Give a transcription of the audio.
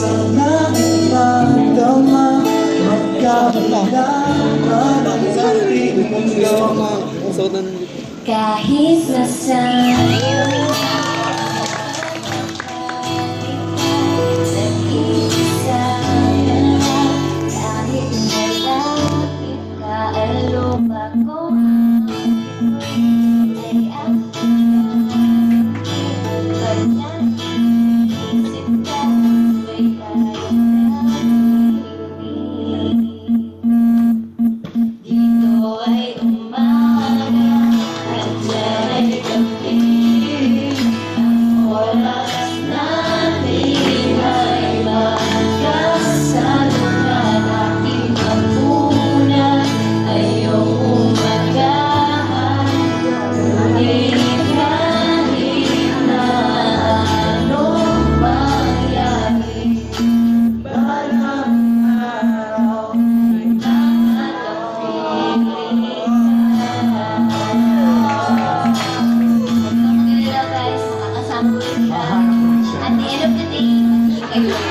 Sana magdama Magkabila man ang ating mundo Kahit nasa'yo at the end of the day,